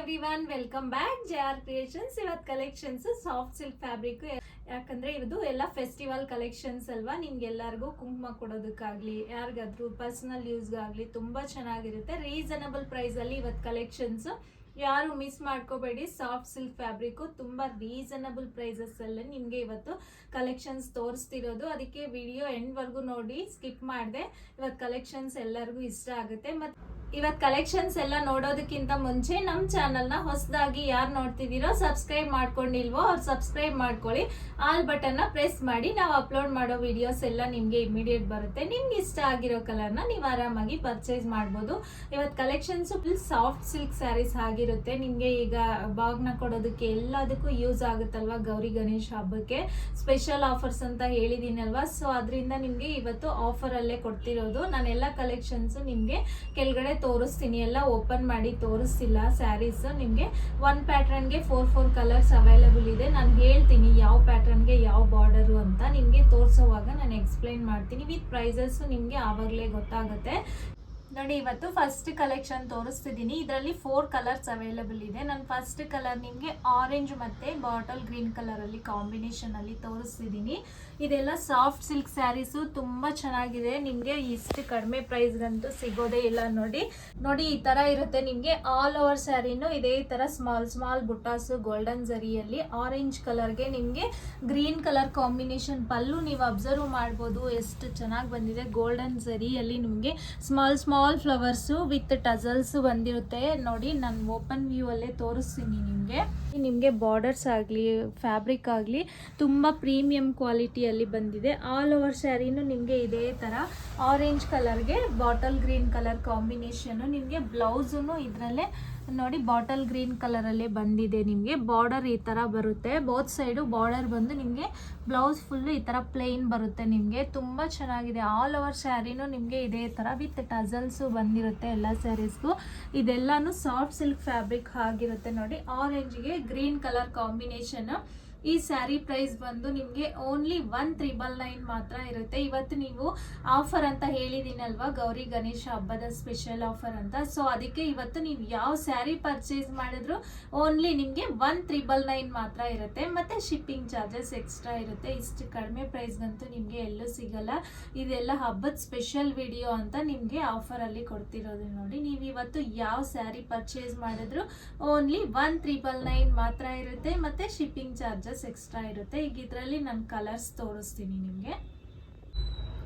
Everyone welcome back J R creations ಇವತ್ತು collections soft silk fabric ಯಾಕಂದ್ರೆ ಇದು ಎಲ್ಲ ಫೆಸ್ಟಿವಲ್ ಕಲೆಕ್ಷನ್ಸ್ ಅಲ್ವಾ? ನಿಮ್ಗೆ ಎಲ್ಲರಿಗೂ ಕುಂಕುಮ ಕೊಡೋದಕ್ಕಾಗ್ಲಿ, ಯಾರಿಗಾದ್ರೂ ಪರ್ಸನಲ್ ಯೂಸ್ಗಾಗಲಿ ತುಂಬಾ ಚೆನ್ನಾಗಿರುತ್ತೆ. ರೀಸನಬಲ್ ಪ್ರೈಸ್ ಅಲ್ಲಿ ಇವತ್ತು ಕಲೆಕ್ಷನ್ಸ್ ಯಾರು ಮಿಸ್ ಮಾಡ್ಕೋಬೇಡಿ. ಸಾಫ್ಟ್ ಸಿಲ್ಕ್ ಫ್ಯಾಬ್ರಿಕ್ ತುಂಬಾ ರೀಸನಬಲ್ ಪ್ರೈಸಸ್ ಅಲ್ಲಿ ನಿಮ್ಗೆ ಇವತ್ತು ಕಲೆಕ್ಷನ್ಸ್ ತೋರಿಸ್ತಿರೋದು. ಅದಕ್ಕೆ ವಿಡಿಯೋ ಎಂಡ್ ವರ್ಗು ನೋಡಿ, ಸ್ಕಿಪ್ ಮಾಡಿದೆ. ಇವತ್ತು ಕಲೆಕ್ಷನ್ಸ್ ಎಲ್ಲರಿಗೂ ಇಷ್ಟ ಆಗುತ್ತೆ. ಮತ್ತೆ ಇವತ್ ಕಲೆಕ್ಷನ್ಸ್ ಎಲ್ಲ ನೋಡೋದಕ್ಕಿಂತ ಮುಂಚೆ ನಮ್ಮ ಚಾನಲ್ನ ಹೊಸದಾಗಿ ಯಾರು ನೋಡ್ತಿದ್ದೀರೋ ಸಬ್ಸ್ಕ್ರೈಬ್ ಮಾಡ್ಕೊಂಡಿಲ್ವೋ ಅವ್ರು ಸಬ್ಸ್ಕ್ರೈಬ್ ಮಾಡ್ಕೊಳ್ಳಿ. ಆಲ್ ಬಟನ್ನ ಪ್ರೆಸ್ ಮಾಡಿ. ನಾವು ಅಪ್ಲೋಡ್ ಮಾಡೋ ವಿಡಿಯೋಸ್ ಎಲ್ಲ ನಿಮಗೆ ಇಮಿಡಿಯೇಟ್ ಬರುತ್ತೆ. ನಿಮ್ಗೆ ಇಷ್ಟ ಆಗಿರೋ ಕಲರ್ನ ನೀವು ಆರಾಮಾಗಿ ಪರ್ಚೇಸ್ ಮಾಡ್ಬೋದು. ಇವತ್ತು collections full soft silk saris ಆಗಿರುತ್ತೆ. ನಿಮಗೆ ಈಗ ಬಾಗ್ನ ಕೊಡೋದಕ್ಕೆ ಎಲ್ಲದಕ್ಕೂ ಯೂಸ್ ಆಗುತ್ತಲ್ವಾ ಗೌರಿ ಗಣೇಶ ಹಬ್ಬಕ್ಕೆ? ಸ್ಪೆಷಲ್ ಆಫರ್ಸ್ ಅಂತ ಹೇಳಿದ್ದೀನಲ್ವಾ ಸೊ ಅದರಿಂದ ನಿಮಗೆ ಇವತ್ತು ಆಫರಲ್ಲೇ ಕೊಡ್ತಿರೋದು. ನಾನೆಲ್ಲ ಕಲೆಕ್ಷನ್ಸು ನಿಮಗೆ ಕೆಳಗಡೆ ತೋರಿಸ್ತೀನಿ. ಎಲ್ಲ ಓಪನ್ ಮಾಡಿ ತೋರಿಸ್ತಿಲ್ಲ ಸ್ಯಾರೀಸ್ ನಿಮಗೆ ಒನ್ ಪ್ಯಾಟ್ರನ್ಗೆ ಫೋರ್ ಫೋರ್ ಕಲರ್ಸ್ ಅವೈಲಬಲ್ ಇದೆ. ನಾನು ಹೇಳ್ತೀನಿ ಯಾವ ಪ್ಯಾಟ್ರನ್ಗೆ ಯಾವ ಬಾರ್ಡರು ಅಂತ. ನಿಮಗೆ ತೋರಿಸೋವಾಗ ನಾನು ಎಕ್ಸ್ಪ್ಲೈನ್ ಮಾಡ್ತೀನಿ. ವಿತ್ ಪ್ರೈಸಸ್ಸು ನಿಮಗೆ ಆವಾಗಲೇ ಗೊತ್ತಾಗುತ್ತೆ. ನೋಡಿ, ಇವತ್ತು ಫಸ್ಟ್ ಕಲೆಕ್ಷನ್ ತೋರಿಸ್ತಿದ್ದೀನಿ. ಇದರಲ್ಲಿ ಫೋರ್ ಕಲರ್ಸ್ ಅವೈಲಬಲ್ ಇದೆ. ನಾನು ಫಸ್ಟ್ ಕಲರ್ ನಿಮಗೆ ಆರೆಂಜ್ ಮತ್ತೆ ಬಾಟಲ್ ಗ್ರೀನ್ ಕಲರ್ ಅಲ್ಲಿ ಕಾಂಬಿನೇಷನ್ ಅಲ್ಲಿ ತೋರಿಸ್ತಿದ್ದೀನಿ. ಇದೆಲ್ಲ ಸಾಫ್ಟ್ ಸಿಲ್ಕ್ ಸ್ಯಾರೀಸು ತುಂಬಾ ಚೆನ್ನಾಗಿದೆ. ನಿಮಗೆ ಇಷ್ಟು ಕಡಿಮೆ ಪ್ರೈಸ್ಗಂತೂ ಸಿಗೋದೇ ಇಲ್ಲ ನೋಡಿ. ನೋಡಿ, ಈ ತರ ಇರುತ್ತೆ. ನಿಮಗೆ ಆಲ್ ಓವರ್ ಸ್ಯಾರಿನೂ ಇದೇ ತರ ಸ್ಮಾಲ್ ಸ್ಮಾಲ್ ಬುಟ್ಟಾಸು ಗೋಲ್ಡನ್ ಜರಿಯಲ್ಲಿ ಆರೆಂಜ್ ಕಲರ್ಗೆ ನಿಮಗೆ ಗ್ರೀನ್ ಕಲರ್ ಕಾಂಬಿನೇಷನ್ ಪಲ್ಲು ನೀವು ಅಬ್ಸರ್ವ್ ಮಾಡ್ಬೋದು. ಎಷ್ಟು ಚೆನ್ನಾಗಿ ಬಂದಿದೆ. ಗೋಲ್ಡನ್ ಜರಿಯಲ್ಲಿ ನಿಮಗೆ small small flowers with tassels ಬಂದಿರುತ್ತೆ. ನೋಡಿ, ನಾನು ಓಪನ್ ವ್ಯೂ ಅಲ್ಲೇ ತೋರಿಸ್ತೀನಿ ನಿಮಗೆ. ನಿಮಗೆ ಬಾರ್ಡರ್ಸ್ ಆಗಲಿ ಫ್ಯಾಬ್ರಿಕ್ ಆಗಲಿ ತುಂಬ ಪ್ರೀಮಿಯಂ ಕ್ವಾಲಿಟಿಯಲ್ಲಿ ಬಂದಿದೆ. ಆಲ್ ಓವರ್ ಸ್ಯಾರಿನೂ ನಿಮಗೆ ಇದೇ ಥರ ಆರೆಂಜ್ ಕಲರ್ಗೆ ಬಾಟಲ್ ಗ್ರೀನ್ ಕಲರ್ ಕಾಂಬಿನೇಷನು ನಿಮಗೆ ಬ್ಲೌಸೂ ಇದರಲ್ಲೇ ನೋಡಿ ಬಾಟಲ್ ಗ್ರೀನ್ ಕಲರಲ್ಲೇ ಬಂದಿದೆ ನಿಮಗೆ. ಬಾರ್ಡರ್ ಈ ಥರ ಬರುತ್ತೆ. ಬೋತ್ ಸೈಡು ಬಾರ್ಡರ್ ಬಂದು ನಿಮಗೆ ಬ್ಲೌಸ್ ಫುಲ್ಲು ಈ ಥರ ಪ್ಲೇನ್ ಬರುತ್ತೆ ನಿಮಗೆ. ತುಂಬ ಚೆನ್ನಾಗಿದೆ. ಆಲ್ ಓವರ್ ಸ್ಯಾರಿನೂ ನಿಮಗೆ ಇದೇ ಥರ ವಿತ್ ಟಜಲ್ಸು ಬಂದಿರುತ್ತೆ ಎಲ್ಲ ಸ್ಯಾರೀಸ್ಗೂ ಇದೆಲ್ಲನೂ ಸಾಫ್ಟ್ ಸಿಲ್ಕ್ ಫ್ಯಾಬ್ರಿಕ್ ಆಗಿರುತ್ತೆ ನೋಡಿ. ಆರೆಂಜ್ಗೆ ಗ್ರೀನ್ ಕಲರ್ ಕಾಂಬಿನೇಷನ್ ಈ ಸ್ಯಾರಿ ಪ್ರೈಸ್ ಬಂದು ನಿಮಗೆ ಓನ್ಲಿ ಒನ್ ತ್ರಿಬಲ್ ನೈನ್ ಮಾತ್ರ ಇರುತ್ತೆ. ಇವತ್ತು ನೀವು ಆಫರ್ ಅಂತ ಹೇಳಿದ್ದೀನಲ್ವಾ ಗೌರಿ ಗಣೇಶ ಹಬ್ಬದ ಸ್ಪೆಷಲ್ ಆಫರ್ ಅಂತ. ಸೊ ಅದಕ್ಕೆ ಇವತ್ತು ನೀವು ಯಾವ ಸ್ಯಾರಿ ಪರ್ಚೇಸ್ ಮಾಡಿದ್ರು ಓನ್ಲಿ ನಿಮಗೆ ಒನ್ ತ್ರಿಬಲ್ ನೈನ್ ಮಾತ್ರ ಇರುತ್ತೆ. ಮತ್ತೆ ಶಿಪ್ಪಿಂಗ್ ಚಾರ್ಜಸ್ ಎಕ್ಸ್ಟ್ರಾ ಇರುತ್ತೆ. ಇಷ್ಟು ಕಡಿಮೆ ಪ್ರೈಸ್ಗಂತೂ ನಿಮಗೆ ಎಲ್ಲೂ ಸಿಗಲ್ಲ. ಇದೆಲ್ಲ ಹಬ್ಬದ ಸ್ಪೆಷಲ್ ವಿಡಿಯೋ ಅಂತ ನಿಮಗೆ ಆಫರಲ್ಲಿ ಕೊಡ್ತಿರೋದು ನೋಡಿ. ನೀವು ಇವತ್ತು ಯಾವ ಸ್ಯಾರಿ ಪರ್ಚೇಸ್ ಮಾಡಿದ್ರು ಓನ್ಲಿ ಒನ್ ತ್ರಿಬಲ್ ನೈನ್ ಮಾತ್ರ ಇರುತ್ತೆ. ಮತ್ತೆ ಶಿಪ್ಪಿಂಗ್ ಚಾರ್ಜಸ್ ಎಕ್ಸ್ಟ್ರಾ ಇರುತ್ತೆ. ಈಗ ಇದರಲ್ಲಿ ನಾನು ಕಲರ್ಸ್ ತೋರಿಸ್ತೀನಿ ನಿಮಗೆ.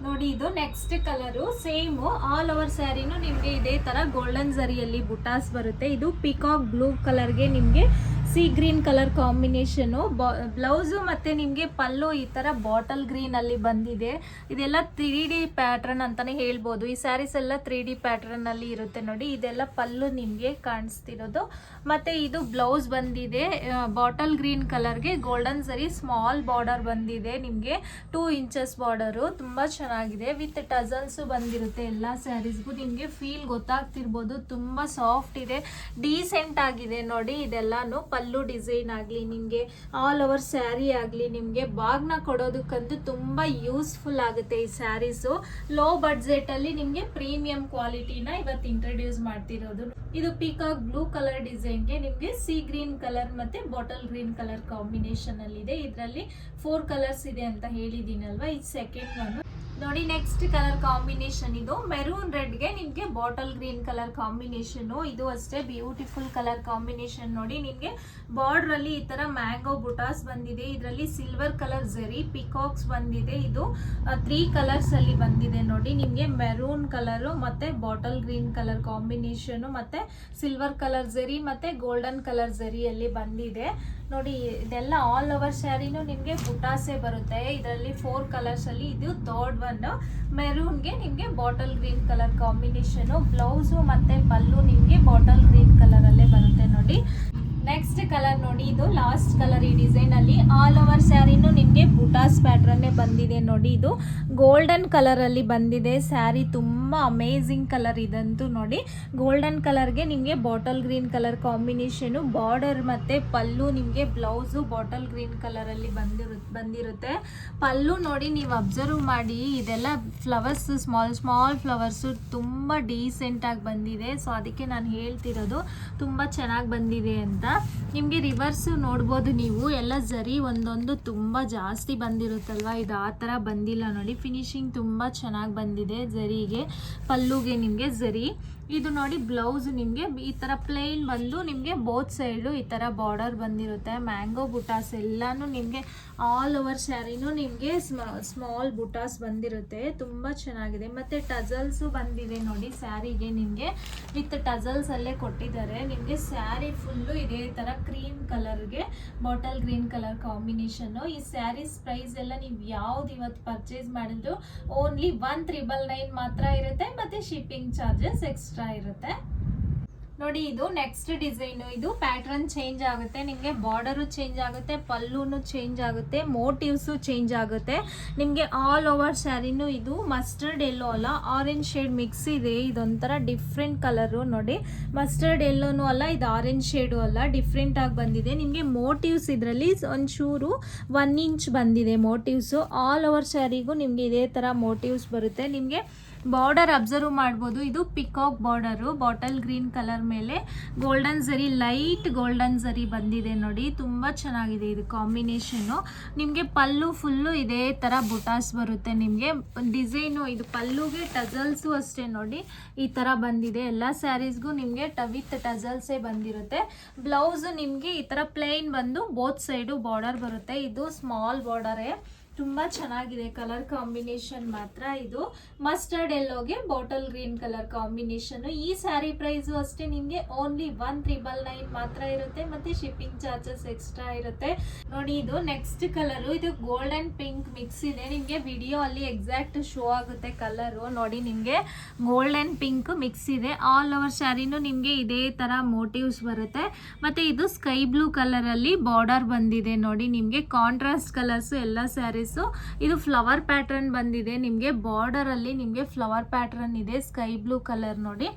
ನೋಡಿ, ಇದು next colour same all over ಸ್ಯಾರಿನೂ ನಿಮಗೆ ಇದೇ ಥರ ಗೋಲ್ಡನ್ ಜರಿಯಲ್ಲಿ ಬುಟಾಸ್ ಬರುತ್ತೆ. ಇದು ಪಿಕಾಕ್ ಬ್ಲೂ ಕಲರ್ಗೆ ನಿಮಗೆ sea green colour combination blouse ಮತ್ತು ನಿಮಗೆ ಪಲ್ಲು ಈ ಥರ ಬಾಟಲ್ ಗ್ರೀನಲ್ಲಿ ಬಂದಿದೆ. ಇದೆಲ್ಲ ತ್ರೀ ಡಿ ಪ್ಯಾಟ್ರನ್ ಅಂತಲೇ ಹೇಳ್ಬೋದು. ಈ ಸ್ಯಾರೀಸ್ ಎಲ್ಲ ತ್ರೀ ಡಿ ಪ್ಯಾಟ್ರನಲ್ಲಿ ಇರುತ್ತೆ ನೋಡಿ. ಇದೆಲ್ಲ ಪಲ್ಲು ನಿಮಗೆ ಕಾಣಿಸ್ತಿರೋದು. ಮತ್ತು ಇದು ಬ್ಲೌಸ್ ಬಂದಿದೆ. ಬಾಟಲ್ ಗ್ರೀನ್ ಕಲರ್ಗೆ ಗೋಲ್ಡನ್ ಸರಿ ಸ್ಮಾಲ್ ಬಾರ್ಡರ್ ಬಂದಿದೆ ನಿಮಗೆ. ಟೂ ಇಂಚಸ್ ಬಾರ್ಡರು ತುಂಬ ಚೆನ್ನಾಗಿದೆ. ವಿತ್ ಟಜಲ್ಸು ಬಂದಿರುತ್ತೆ ಎಲ್ಲ ಸ್ಯಾರೀಸ್ಗೂ ನಿಮಗೆ ಫೀಲ್ ಗೊತ್ತಾಗ್ತಿರ್ಬೋದು. ತುಂಬ ಸಾಫ್ಟ್ ಇದೆ. ಡೀಸೆಂಟ್ ಆಗಿದೆ ನೋಡಿ ಇದೆಲ್ಲಾನು. ಪಲ್ಲು ಡಿಸೈನ್ ಆಗಲಿ, ನಿಮಗೆ ಆಲ್ ಓವರ್ ಸ್ಯಾರಿ ಆಗಲಿ, ನಿಮಗೆ ಬಾಗ್ನ ಕೊಡೋದಕ್ಕಂತೂ ತುಂಬ ಯೂಸ್ಫುಲ್ ಆಗುತ್ತೆ ಈ ಸ್ಯಾರೀಸು ಲೋ ಬಡ್ಜೆಟಲ್ಲಿ ನಿಮಗೆ ಪ್ರೀಮಿಯಂ ಕ್ವಾಲಿಟಿನ ಇವತ್ತು ಇಂಟ್ರೊಡ್ಯೂಸ್ ಮಾಡ್ತಿರೋದು. ಇದು ಪೀಕಾಕ್ ಬ್ಲೂ ಕಲರ್ ಡಿಸೈನ್ಗೆ ನಿಮಗೆ ಸಿ ಗ್ರೀನ್ ಕಲರ್ ಮತ್ತೆ ಬಾಟಲ್ ಗ್ರೀನ್ ಕಲರ್ ಕಾಂಬಿನೇಷನ್ ಅಲ್ಲಿ ಇದೆ ಇದರಲ್ಲಿ ಫೋರ್ ಕಲರ್ಸ್ ಇದೆ ಅಂತ ಹೇಳಿದ್ದೀನಲ್ವಾ? ಇದು ಸೆಕೆಂಡ್ ಒನ್ ನೋಡಿ ನೆಕ್ಸ್ಟ್ ಕಲರ್ ಕಾಂಬಿನೇಷನ್ ಇದು. ಮೆರೂನ್ ರೆಡ್ಗೆ ನಿಮಗೆ ಬಾಟಲ್ ಗ್ರೀನ್ ಕಲರ್ ಕಾಂಬಿನೇಷನ್ ಇದು ಅಷ್ಟೇ ಬ್ಯೂಟಿಫುಲ್ ಕಲರ್ ಕಾಂಬಿನೇಷನ್ ನೋಡಿ, ನಿಮಗೆ ಬಾರ್ಡರ್ ಅಲ್ಲಿ ಈ ತರ ಮ್ಯಾಂಗೋ ಬುಟಾಸ್ ಬಂದಿದೆ. ಇದರಲ್ಲಿ ಸಿಲ್ವರ್ ಕಲರ್ ಜರಿ ಪಿಕಾಕ್ಸ್ ಬಂದಿದೆ. ಇದು ತ್ರೀ ಕಲರ್ಸ್ ಅಲ್ಲಿ ಬಂದಿದೆ ನೋಡಿ. ನಿಮಗೆ ಮೆರೂನ್ ಕಲರ್ ಮತ್ತೆ ಬಾಟಲ್ ಗ್ರೀನ್ ಕಲರ್ ಕಾಂಬಿನೇಷನ್ ಮತ್ತೆ ಸಿಲ್ವರ್ ಕಲರ್ ಜರಿ ಮತ್ತೆ ಗೋಲ್ಡನ್ ಕಲರ್ ಝರಿಯಲ್ಲಿ ಬಂದಿದೆ. ನೋಡಿ, ಇದೆಲ್ಲ ಆಲ್ ಓವರ್ ಸ್ಯಾರಿನೂ ನಿಮಗೆ ಬುಟಾಸೆ ಬರುತ್ತೆ. ಇದರಲ್ಲಿ ಫೋರ್ ಕಲರ್ಸ್ ಅಲ್ಲಿ ಇದು ಥರ್ಡ್ ಒನ್ ಮೆರೂನ್ಗೆ ನಿಮಗೆ bottle green colour combination blouse ಮತ್ತೆ ಪಲ್ಲು ನಿಮಗೆ ಬಾಟಲ್ ಗ್ರೀನ್ ಕಲರ್ ಅಲ್ಲೇ ಬರುತ್ತೆ ನೋಡಿ. ನೆಕ್ಸ್ಟ್ ಕಲರ್ ನೋಡಿ, ಇದು ಲಾಸ್ಟ್ ಕಲರ್ ಈ ಡಿಸೈನ್ ಅಲ್ಲಿ. ಆಲ್ ಓವರ್ ಸ್ಯಾರಿನೂ ನಿಮಗೆ ಬುಟಾಸ್ ಪ್ಯಾಟ್ರನ್ನೇ ಬಂದಿದೆ ನೋಡಿ ಇದು. ಗೋಲ್ಡನ್ ಕಲರ್ ಅಲ್ಲಿ ಬಂದಿದೆ. ಸ್ಯಾರಿ ತುಂಬ ಅಮೇಝಿಂಗ್ ಕಲರ್ ಇದಂತೂ ನೋಡಿ. ಗೋಲ್ಡನ್ ಕಲರ್ಗೆ ನಿಮಗೆ bottle green colour combination border ಮತ್ತು ಪಲ್ಲು ನಿಮಗೆ ಬ್ಲೌಸು ಬಾಟಲ್ ಗ್ರೀನ್ ಕಲರಲ್ಲಿ ಬಂದಿರು, ಬಂದಿರುತ್ತೆ. ಪಲ್ಲು ನೋಡಿ ನೀವು ಅಬ್ಸರ್ವ್ ಮಾಡಿ, ಇದೆಲ್ಲ ಫ್ಲವರ್ಸ್ ಸ್ಮಾಲ್ ಸ್ಮಾಲ್ ಫ್ಲವರ್ಸು ತುಂಬ ಡೀಸೆಂಟಾಗಿ ಬಂದಿದೆ. ಸೊ ಅದಕ್ಕೆ ನಾನು ಹೇಳ್ತಿರೋದು ತುಂಬ ಚೆನ್ನಾಗಿ ಬಂದಿದೆ ಅಂತ. ನಿಮಗೆ ರಿವರ್ಸು ನೋಡ್ಬೋದು ನೀವು. ಎಲ್ಲ ಜರಿ ಒಂದೊಂದು ತುಂಬ ಜಾಸ್ತಿ ಬಂದಿರುತ್ತಲ್ವ? ಇದು ಆ ಥರ ಬಂದಿಲ್ಲ ನೋಡಿ. ಫಿನಿಶಿಂಗ್ ತುಂಬ ಚೆನ್ನಾಗಿ ಬಂದಿದೆ ಜರಿಗೆ ಪಲ್ಲುಗೆ ನಿಮಗೆ ಜರಿ. ಇದು ನೋಡಿ ಬ್ಲೌಸ್ ನಿಮಗೆ, ಈ ಥರ ಪ್ಲೇನ್ ಬಂದು ನಿಮಗೆ ಬೋತ್ ಸೈಡು ಈ ಥರ ಬಾರ್ಡರ್ ಬಂದಿರುತ್ತೆ. ಮ್ಯಾಂಗೋ ಬುಟಾಸ್ ಎಲ್ಲಾನು ನಿಮಗೆ ಆಲ್ ಓವರ್ ಸ್ಯಾರಿನೂ ನಿಮಗೆ ಸ್ಮಾಲ್ ಬುಟಾಸ್ ಬಂದಿರುತ್ತೆ. ತುಂಬ ಚೆನ್ನಾಗಿದೆ. ಮತ್ತು ಟಜಲ್ಸು ಬಂದಿದೆ ನೋಡಿ ಸ್ಯಾರಿಗೆ ನಿಮಗೆ. ವಿತ್ ಟಜಲ್ಸ್ ಅಲ್ಲೇ ಕೊಟ್ಟಿದ್ದಾರೆ. ನಿಮಗೆ ಸ್ಯಾರಿ ಫುಲ್ಲು ಇದೇ ಥರ ಕ್ರೀಮ್ ಕಲರ್ಗೆ ಬಾಟಲ್ ಗ್ರೀನ್ ಕಲರ್ ಕಾಂಬಿನೇಷನ್ನು ಈ ಸ್ಯಾರೀಸ್ ಪ್ರೈಸ್ ಎಲ್ಲ ನೀವು ಯಾವ್ದು ಇವತ್ತು ಪರ್ಚೇಸ್ ಮಾಡಿದ್ರು ಓನ್ಲಿ ಒನ್ ಮಾತ್ರ ಇರುತ್ತೆ. ಮತ್ತು ಶಿಪ್ಪಿಂಗ್ ಚಾರ್ಜಸ್ ಎಕ್ಸ್ಟ್ರಾ ಇರುತ್ತೆ. ನೋಡಿ, ಇದು ನೆಕ್ಸ್ಟ್ ಡಿಸೈನು ಇದು ಪ್ಯಾಟ್ರನ್ ಚೇಂಜ್ ಆಗುತ್ತೆ. ನಿಮಗೆ ಬಾರ್ಡರು ಚೇಂಜ್ ಆಗುತ್ತೆ, ಪಲ್ಲೂನು ಚೇಂಜ್ ಆಗುತ್ತೆ ಮೋಟಿವ್ಸು ಚೇಂಜ್ ಆಗುತ್ತೆ. ನಿಮಗೆ ಆಲ್ ಓವರ್ ಸ್ಯಾರಿನೂ ಇದು ಮಸ್ಟರ್ಡ್ ಎಲ್ಲೋ ಅಲ್ಲ. ಆರೆಂಜ್ ಶೇಡ್ ಮಿಕ್ಸ್ ಇದೆ. ಇದೊಂಥರ ಡಿಫ್ರೆಂಟ್ ಕಲರು ನೋಡಿ ಮಸ್ಟರ್ಡ್ ಎಲ್ಲೋನು ಅಲ್ಲ, ಇದು ಆರೆಂಜ್ ಶೇಡು ಅಲ್ಲ. ಡಿಫ್ರೆಂಟಾಗಿ ಬಂದಿದೆ. ನಿಮಗೆ ಮೋಟಿವ್ಸ್ ಇದರಲ್ಲಿ ಒಂಚೂರು ಒನ್ ಇಂಚ್ ಬಂದಿದೆ ಮೋಟಿವ್ಸು ಆಲ್ ಓವರ್ ಸ್ಯಾರಿಗೂ ನಿಮಗೆ ಇದೇ ಥರ ಮೋಟಿವ್ಸ್ ಬರುತ್ತೆ. ನಿಮಗೆ ಬಾರ್ಡರ್ ಅಬ್ಸರ್ವ್ ಮಾಡ್ಬೋದು. ಇದು peacock border. Bottle green colour ಮೇಲೆ. Golden zari light golden zari ಬಂದಿದೆ ನೋಡಿ. ತುಂಬ ಚೆನ್ನಾಗಿದೆ ಇದು ಕಾಂಬಿನೇಷನ್ನು. ನಿಮಗೆ ಪಲ್ಲು ಫುಲ್ಲು ಇದೇ ಥರ ಬುಟಾಸ್ ಬರುತ್ತೆ ನಿಮಗೆ. ಡಿಸೈನು ಇದು ಪಲ್ಲುಗೆ ಟಜಲ್ಸು ಅಷ್ಟೇ ನೋಡಿ. ಈ ಥರ ಬಂದಿದೆ. ಎಲ್ಲ ಸ್ಯಾರೀಸ್ಗೂ ನಿಮಗೆ ವಿತ್ ಟಜಲ್ಸೇ ಬಂದಿರುತ್ತೆ. ಬ್ಲೌಸ್ ನಿಮಗೆ ಈ ಥರ ಪ್ಲೇನ್ ಬಂದು ಬೋತ್ ಸೈಡು ಬಾರ್ಡರ್ ಬರುತ್ತೆ. ಇದು ಸ್ಮಾಲ್ ಬಾರ್ಡರೇ. ತುಂಬ ಚೆನ್ನಾಗಿದೆ ಕಲರ್ ಕಾಂಬಿನೇಷನ್ ಮಾತ್ರ ಇದು. ಮಸ್ಟರ್ಡ್ ಎಲ್ಲೋಗೆ ಬಾಟಲ್ ಗ್ರೀನ್ ಕಲರ್ ಕಾಂಬಿನೇಷನ್. ಈ ಸ್ಯಾರಿ ಪ್ರೈಸು ಅಷ್ಟೇ ನಿಮಗೆ ಓನ್ಲಿ ಒನ್ ತ್ರಿಬಲ್ ನೈನ್ ಮಾತ್ರ ಇರುತ್ತೆ, ಮತ್ತೆ ಶಿಪ್ಪಿಂಗ್ ಚಾರ್ಜಸ್ ಎಕ್ಸ್ಟ್ರಾ ಇರುತ್ತೆ. ನೋಡಿ, ಇದು ನೆಕ್ಸ್ಟ್ ಕಲರು ಇದು ಗೋಲ್ಡ್ ಗೋಲ್ಡನ್ ಪಿಂಕ್ ಮಿಕ್ಸ್ ಇದೆ. ನಿಮಗೆ ವಿಡಿಯೋ ಅಲ್ಲಿ ಎಕ್ಸಾಕ್ಟ್ ಶೋ ಆಗುತ್ತೆ ಕಲರು ನೋಡಿ, ನಿಮಗೆ ಗೋಲ್ಡನ್ ಪಿಂಕ್ ಮಿಕ್ಸ್ ಇದೆ. ಆಲ್ ಓವರ್ ಸ್ಯಾರಿನೂ ನಿಮಗೆ ಇದೇ ಥರ ಮೋಟಿವ್ಸ್ ಬರುತ್ತೆ. ಮತ್ತೆ ಇದು ಸ್ಕೈ ಬ್ಲೂ ಕಲರಲ್ಲಿ ಬಾರ್ಡರ್ ಬಂದಿದೆ. ನೋಡಿ, ನಿಮಗೆ ಕಾಂಟ್ರಾಸ್ಟ್ ಕಲರ್ಸು ಎಲ್ಲ ಸ್ಯಾರೀಸು ಇದು ಫ್ಲವರ್ ಪ್ಯಾಟ್ರನ್ ಬಂದಿದೆ. ನಿಮಗೆ ಬಾರ್ಡರಲ್ಲಿ ನಿಮಗೆ ಫ್ಲವರ್ ಪ್ಯಾಟ್ರನ್ ಇದೆ. ಸ್ಕೈ ಬ್ಲೂ ಕಲರ್ ನೋಡಿ.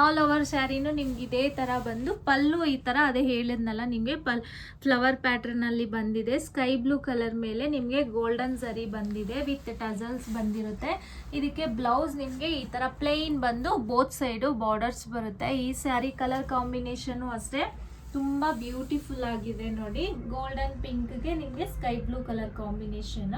ಆಲ್ ಓವರ್ ಸ್ಯಾರಿನೂ ನಿಮ್ಗೆ ಇದೇ ಥರ ಬಂದು ಪಲ್ಲು ಈ ಥರ ಅದೇ ಹೇಳಿದ್ನಲ್ಲ, ನಿಮಗೆ ಪಲ್, ಫ್ಲವರ್ ಪ್ಯಾಟ್ರನಲ್ಲಿ ಬಂದಿದೆ. ಸ್ಕೈ ಬ್ಲೂ ಕಲರ್ ಮೇಲೆ ನಿಮಗೆ ಗೋಲ್ಡನ್ ಸರಿ ಬಂದಿದೆ. ವಿತ್ ಟಜಲ್ಸ್ ಬಂದಿರುತ್ತೆ. ಇದಕ್ಕೆ ಬ್ಲೌಸ್ ನಿಮಗೆ ಈ ಥರ ಪ್ಲೇನ್ ಬಂದು ಬೋತ್ ಸೈಡು ಬಾರ್ಡರ್ಸ್ ಬರುತ್ತೆ. ಈ ಸ್ಯಾರಿ ಕಲರ್ ಕಾಂಬಿನೇಷನು ಅಷ್ಟೇ. ತುಂಬ ಬ್ಯೂಟಿಫುಲ್ ಆಗಿದೆ ನೋಡಿ. ಗೋಲ್ಡನ್ ಪಿಂಕ್ಗೆ ನಿಮಗೆ ಸ್ಕೈ ಬ್ಲೂ ಕಲರ್ ಕಾಂಬಿನೇಷನ್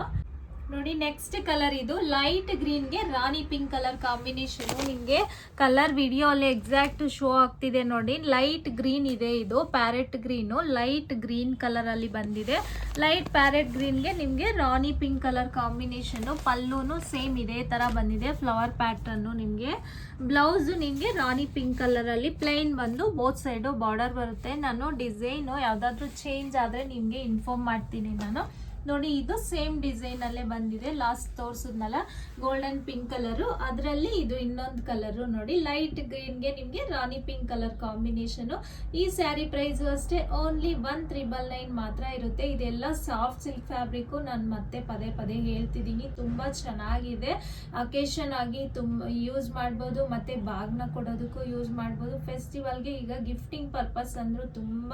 ನೋಡಿ ನೆಕ್ಸ್ಟ್ ಕಲರ್ ಇದು ಲೈಟ್ ಗ್ರೀನ್ಗೆ ರಾಣಿ ಪಿಂಕ್ ಕಲರ್ ಕಾಂಬಿನೇಷನ್ ನಿಮಗೆ ಕಲರ್ ವಿಡಿಯೋ ಅಲ್ಲಿ ಎಕ್ಸಾಕ್ಟ್ ಶೋ ಆಗ್ತಿದೆ ನೋಡಿ. ಲೈಟ್ ಗ್ರೀನ್ ಇದೆ ಇದು parrot green light green colour ಅಲ್ಲಿ ಬಂದಿದೆ. ಲೈಟ್ ಪ್ಯಾರೆಟ್ ಗ್ರೀನ್ಗೆ ನಿಮಗೆ ರಾಣಿ ಪಿಂಕ್ ಕಲರ್ ಕಾಂಬಿನೇಷನ್ ಪಲ್ಲೂನು ಸೇಮ್ ಇದೇ ತರ ಬಂದಿದೆ. ಫ್ಲವರ್ ಪ್ಯಾಟ್ರನ್ನು ನಿಮಗೆ. ಬ್ಲೌಸು ನಿಮಗೆ ರಾಣಿ ಪಿಂಕ್ ಕಲರ್ ಅಲ್ಲಿ ಪ್ಲೈನ್ ಬಂದು ಬೋತ್ ಸೈಡು ಬಾರ್ಡರ್ ಬರುತ್ತೆ. ನಾನು ಡಿಸೈನು ಯಾವುದಾದ್ರೂ ಚೇಂಜ್ ಆದ್ರೆ ನಿಮಗೆ ಇನ್ಫಾರ್ಮ್ ಮಾಡ್ತೀನಿ ನಾನು. ನೋಡಿ, ಇದು ಸೇಮ್ ಡಿಸೈನ್ ಅಲ್ಲೇ ಬಂದಿದೆ. ಲಾಸ್ಟ್ ತೋರಿಸಿದ್ನಲ್ಲ ಗೋಲ್ಡನ್ ಪಿಂಕ್ ಕಲರು ಅದರಲ್ಲಿ ಇದು ಇನ್ನೊಂದು ಕಲರು ನೋಡಿ ಲೈಟ್ ಗ್ರೀನ್ಗೆ ನಿಮಗೆ ರಾಣಿ ಪಿಂಕ್ ಕಲರ್ ಕಾಂಬಿನೇಷನ್ ಈ ಸ್ಯಾರಿ ಪ್ರೈಸ್ ಅಷ್ಟೇ ಓನ್ಲಿ ಒನ್ ತ್ರಿಬಲ್ ನೈನ್ ಮಾತ್ರ ಇರುತ್ತೆ. ಇದೆಲ್ಲ ಸಾಫ್ಟ್ ಸಿಲ್ಕ್ ಫ್ಯಾಬ್ರಿಕ್ಕು ನಾನು ಮತ್ತೆ ಪದೇ ಪದೇ ಹೇಳ್ತಿದ್ದೀನಿ. ತುಂಬ ಚೆನ್ನಾಗಿದೆ. ಅಕೇಶನ್ ಆಗಿ ತುಂಬ ಯೂಸ್ ಮಾಡ್ಬೋದು, ಮತ್ತೆ ಬಾಗ್ನ ಕೊಡೋದಕ್ಕೂ ಯೂಸ್ ಮಾಡ್ಬೋದು. ಫೆಸ್ಟಿವಲ್ಗೆ ಈಗ ಗಿಫ್ಟಿಂಗ್ ಪರ್ಪಸ್ ಅಂದರೂ ತುಂಬ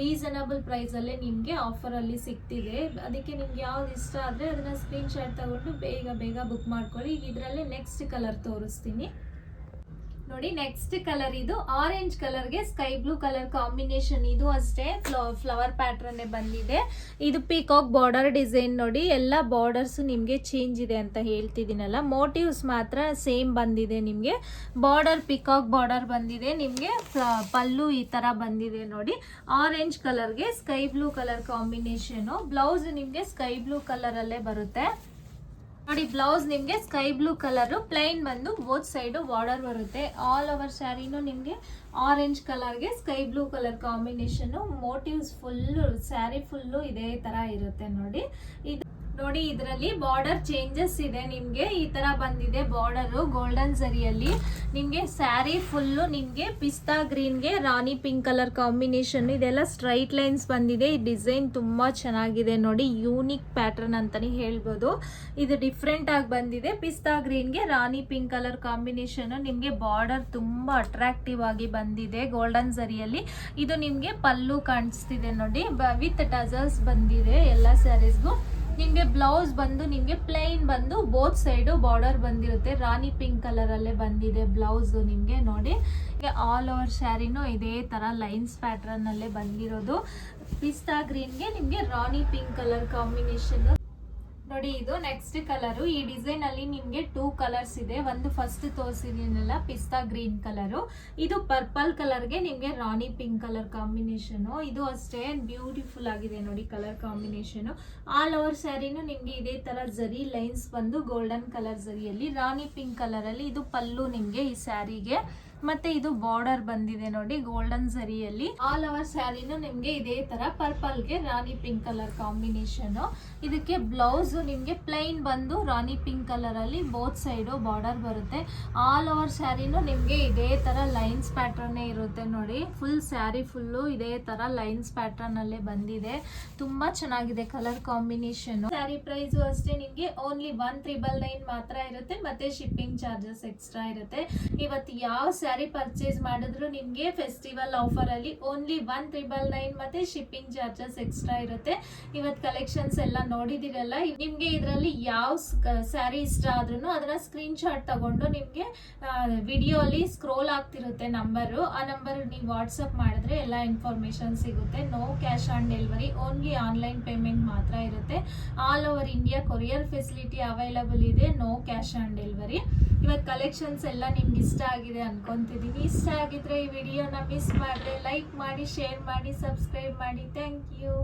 ರೀಸನಬಲ್ ಪ್ರೈಸಲ್ಲೇ ನಿಮಗೆ ಆಫರಲ್ಲಿ ಸಿಗ್ತಿದೆ. ಅದಕ್ಕೆ ನಿಮ್ಗೆ ಯಾವ್ದು ಇಷ್ಟ ಆದರೆ ಅದನ್ನ ಸ್ಕ್ರೀನ್ ಶಾಟ್ ತಗೊಂಡು ಬೇಗ ಬೇಗ ಬುಕ್ ಮಾಡ್ಕೊಳ್ಳಿ. ಈಗ ಇದರಲ್ಲೇ ನೆಕ್ಸ್ಟ್ ಕಲರ್ ತೋರಿಸ್ತೀನಿ. ನೋಡಿ ನೆಕ್ಸ್ಟ್ ಕಲರ್ ಇದು ಆರೆಂಜ್ ಕಲರ್ಗೆ ಸ್ಕೈ ಬ್ಲೂ ಕಲರ್ ಕಾಂಬಿನೇಷನ್ ಇದು ಅಷ್ಟೇ. ಫ್ಲವರ್ ಪ್ಯಾಟ್ರನ್ನೇ ಬಂದಿದೆ. ಇದು ಪಿಕಾಕ್ ಬಾರ್ಡರ್ ಡಿಸೈನ್ ನೋಡಿ, ಎಲ್ಲ ಬಾರ್ಡರ್ಸ್ ನಿಮಗೆ ಚೇಂಜ್ ಇದೆ ಅಂತ ಹೇಳ್ತಿದ್ದೀನಲ್ಲ. ಮೋಟಿವ್ಸ್ ಮಾತ್ರ ಸೇಮ್ ಬಂದಿದೆ ನಿಮಗೆ. ಬಾರ್ಡರ್ ಪಿಕಾಕ್ ಬಾರ್ಡರ್ ಬಂದಿದೆ ನಿಮಗೆ. ಪಲ್ಲು ಈ ಥರ ಬಂದಿದೆ ನೋಡಿ. Orange ಕಲರ್ಗೆ sky blue colour combination blouse ನಿಮಗೆ ಸ್ಕೈ ಬ್ಲೂ ಕಲರಲ್ಲೇ ಬರುತ್ತೆ. ನೋಡಿ ಬ್ಲೌಸ್ ನಿಮಗೆ ಸ್ಕೈ ಬ್ಲೂ ಕಲರ್ ಪ್ಲೈನ್ ಬಂದು ಬೋತ್ ಸೈಡ್ ಬಾರ್ಡರ್ ಬರುತ್ತೆ. ಆಲ್ ಓವರ್ ಸ್ಯಾರಿನೂ ನಿಮಗೆ orange ಕಲರ್ಗೆ sky blue colour combination motifs full sari full ಇದೇ ತರ ಇರುತ್ತೆ ನೋಡಿ. ಇದು ನೋಡಿ, ಇದರಲ್ಲಿ ಬಾರ್ಡರ್ ಚೇಂಜಸ್ ಇದೆ ನಿಮಗೆ. ಈ ತರ ಬಂದಿದೆ ಬಾರ್ಡರ್ ಗೋಲ್ಡನ್ ಸರಿಯಲ್ಲಿ. ನಿಮಗೆ ಸ್ಯಾರಿ ಫುಲ್ಲು ನಿಮಗೆ ಪಿಸ್ತಾ ಗ್ರೀನ್ಗೆ ರಾಣಿ ಪಿಂಕ್ ಕಲರ್ ಕಾಂಬಿನೇಷನ್ ಇದೆಲ್ಲ ಸ್ಟ್ರೈಟ್ ಲೈನ್ಸ್ ಬಂದಿದೆ. ಈ ಡಿಸೈನ್ ತುಂಬಾ ಚೆನ್ನಾಗಿದೆ ನೋಡಿ. ಯೂನಿಕ್ ಪ್ಯಾಟರ್ನ್ ಅಂತಲೇ ಹೇಳ್ಬೋದು. ಇದು ಡಿಫ್ರೆಂಟ್ ಆಗಿ ಬಂದಿದೆ. ಪಿಸ್ತಾ ಗ್ರೀನ್ಗೆ ರಾಣಿ ಪಿಂಕ್ ಕಲರ್ ಕಾಂಬಿನೇಷನ್ ನಿಮಗೆ ಬಾರ್ಡರ್ ತುಂಬಾ ಅಟ್ರಾಕ್ಟಿವ್ ಆಗಿ ಬಂದಿದೆ ಗೋಲ್ಡನ್ ಜರಿಯಲ್ಲಿ ಇದು ನಿಮಗೆ ಪಲ್ಲು ಕಾಣಿಸ್ತಿದೆ ನೋಡಿ. ವಿತ್ ಟಜಲ್ಸ್ ಬಂದಿದೆ ಎಲ್ಲ ಸ್ಯಾರೀಸ್ಗೂ ನಿಮ್ಗೆ ಬ್ಲೌಸ್ ಬಂದು, ನಿಮಗೆ ಪ್ಲೈನ್ ಬಂದು ಬೋತ್ ಸೈಡು ಬಾರ್ಡರ್ ಬಂದಿರುತ್ತೆ. ರಾಣಿ ಪಿಂಕ್ ಕಲರ್ ಅಲ್ಲೇ ಬಂದಿದೆ ಬ್ಲೌಸ್ ನಿಮಗೆ ನೋಡಿ. ಆಲ್ ಓವರ್ ಸ್ಯಾರಿನೂ ಇದೇ ತರ ಲೈನ್ಸ್ ಪ್ಯಾಟರ್ನ್ ಅಲ್ಲೇ ಬಂದಿರೋದು. ಪಿಸ್ತಾ ಗ್ರೀನ್ಗೆ ನಿಮ್ಗೆ ರಾಣಿ ಪಿಂಕ್ ಕಲರ್ ಕಾಂಬಿನೇಷನ್ ನೋಡಿ, ಇದು ನೆಕ್ಸ್ಟ್ ಕಲರು ಈ ಡಿಸೈನ್ ಅಲ್ಲಿ ನಿಮ್ಗೆ ಟೂ ಕಲರ್ಸ್ ಇದೆ. ಒಂದು ಫಸ್ಟ್ ತೋರಿಸಿದೀನಲ್ಲ, ಪಿಸ್ತಾ ಗ್ರೀನ್ ಕಲರು ಇದು ಪರ್ಪಲ್ ಕಲರ್ಗೆ ನಿಮ್ಗೆ ರಾಣಿ ಪಿಂಕ್ ಕಲರ್ ಕಾಂಬಿನೇಷನ್ ಇದು ಅಷ್ಟೇ ಬ್ಯೂಟಿಫುಲ್ ಆಗಿದೆ ನೋಡಿ ಕಲರ್ ಕಾಂಬಿನೇಷನ್ ಆಲ್ ಓವರ್ ಸ್ಯಾರಿನೂ ನಿಮ್ಗೆ ಇದೇ ತರ ಜರಿ ಲೈನ್ಸ್ ಬಂದು ಗೋಲ್ಡನ್ ಕಲರ್ ಜರಿಯಲ್ಲಿ ರಾಣಿ ಪಿಂಕ್ ಕಲರ್ ಅಲ್ಲಿ ಇದು ಪಲ್ಲು ನಿಮ್ಗೆ ಈ ಸ್ಯಾರಿಗೆ ಮತ್ತೆ ಇದು ಬಾರ್ಡರ್ ಬಂದಿದೆ ನೋಡಿ ಗೋಲ್ಡನ್ ಸರಿಯಲ್ಲಿ. ಆಲ್ ಅವರ್ ಸ್ಯಾರಿನೂ ನಿಮ್ಗೆ ಇದೇ ತರ ಪರ್ಪಲ್ಗೆ ರಾಣಿ ಪಿಂಕ್ ಕಲರ್ ಕಾಂಬಿನೇಷನ್ ಇದಕ್ಕೆ ಬ್ಲೌಸ್ ನಿಮ್ಗೆ ಪ್ಲೈನ್ ಬಂದು ರಾಣಿ ಪಿಂಕ್ ಕಲರ್ ಅಲ್ಲಿ ಬೋತ್ ಸೈಡು ಬಾರ್ಡರ್ ಬರುತ್ತೆ. ಆಲ್ ಓವರ್ ಸ್ಯಾರಿನೂ ನಿಮ್ಗೆ ಇದೇ ತರ ಲೈನ್ಸ್ ಪ್ಯಾಟರ್ನ್ ಇರುತ್ತೆ ನೋಡಿ. ಫುಲ್ ಸ್ಯಾರಿ ಫುಲ್ಲು ಇದೇ ತರ ಲೈನ್ಸ್ ಪ್ಯಾಟರ್ನ್ ಅಲ್ಲೇ ಬಂದಿದೆ. ತುಂಬಾ ಚೆನ್ನಾಗಿದೆ ಕಲರ್ ಕಾಂಬಿನೇಷನ್ ಸ್ಯಾರಿ ಪ್ರೈಸ್ ಅಷ್ಟೇ ನಿಮ್ಗೆ ಓನ್ಲಿ ಒನ್ ಮಾತ್ರ ಇರುತ್ತೆ, ಮತ್ತೆ ಶಿಪ್ಪಿಂಗ್ ಚಾರ್ಜಸ್ ಎಕ್ಸ್ಟ್ರಾ ಇರುತ್ತೆ. ಇವತ್ತು ಯಾವ ಪರ್ಚೇಸ್ ಮಾಡಿದ್ರು ನಿಮಗೆ ಫೆಸ್ಟಿವಲ್ ಆಫರ್ ಅಲ್ಲಿ. ಓನ್ಲಿ ಒನ್ ತ್ರಿಬಲ್ ನೈನ್ ಮತ್ತೆ ಶಿಪ್ಪಿಂಗ್ ಚಾರ್ಜಸ್ ಎಕ್ಸ್ಟ್ರಾ ಇರುತ್ತೆ. ಇವತ್ತು ಕಲೆಕ್ಷನ್ಸ್ ಎಲ್ಲ ನೋಡಿದಿರಲ್ಲ. ನಿಮಗೆ ಇದರಲ್ಲಿ ಯಾವ ಸ್ಯಾರಿ ಇಷ್ಟ ಆದ್ರೂ ಅದನ್ನ ಸ್ಕ್ರೀನ್ ಶಾಟ್ ತಗೊಂಡು ನಿಮಗೆ ವಿಡಿಯೋ ಅಲ್ಲಿ ಸ್ಕ್ರೋಲ್ ಆಗ್ತಿರುತ್ತೆ ನಂಬರು ಆ ನಂಬರ್ ನೀವು ವಾಟ್ಸಪ್ ಮಾಡಿದ್ರೆ ಎಲ್ಲ ಇನ್ಫಾರ್ಮೇಶನ್ ಸಿಗುತ್ತೆ. No cash on delivery only online payment ಮಾತ್ರ ಇರುತ್ತೆ. All over India courier facility available ಇದೆ. ನೋ ಕ್ಯಾಶ್ ಆನ್ ಡೆಲಿವರಿ ಇವತ್ತು ಕಲೆಕ್ಷನ್ಸ್ ಎಲ್ಲ ನಿಮ್ಗೆ ಇಷ್ಟ ಆಗಿದೆ ಅನ್ಕೊತಿದ್ದೀನಿ ಇಷ್ಟ ಆಗಿದ್ರೆ ಈ ವಿಡಿಯೋನ ಮಿಸ್ ಮಾಡಿದ್ರೆ ಲೈಕ್ ಮಾಡಿ ಶೇರ್ ಮಾಡಿ ಸಬ್ಸ್ಕ್ರೈಬ್ ಮಾಡಿ. Thank you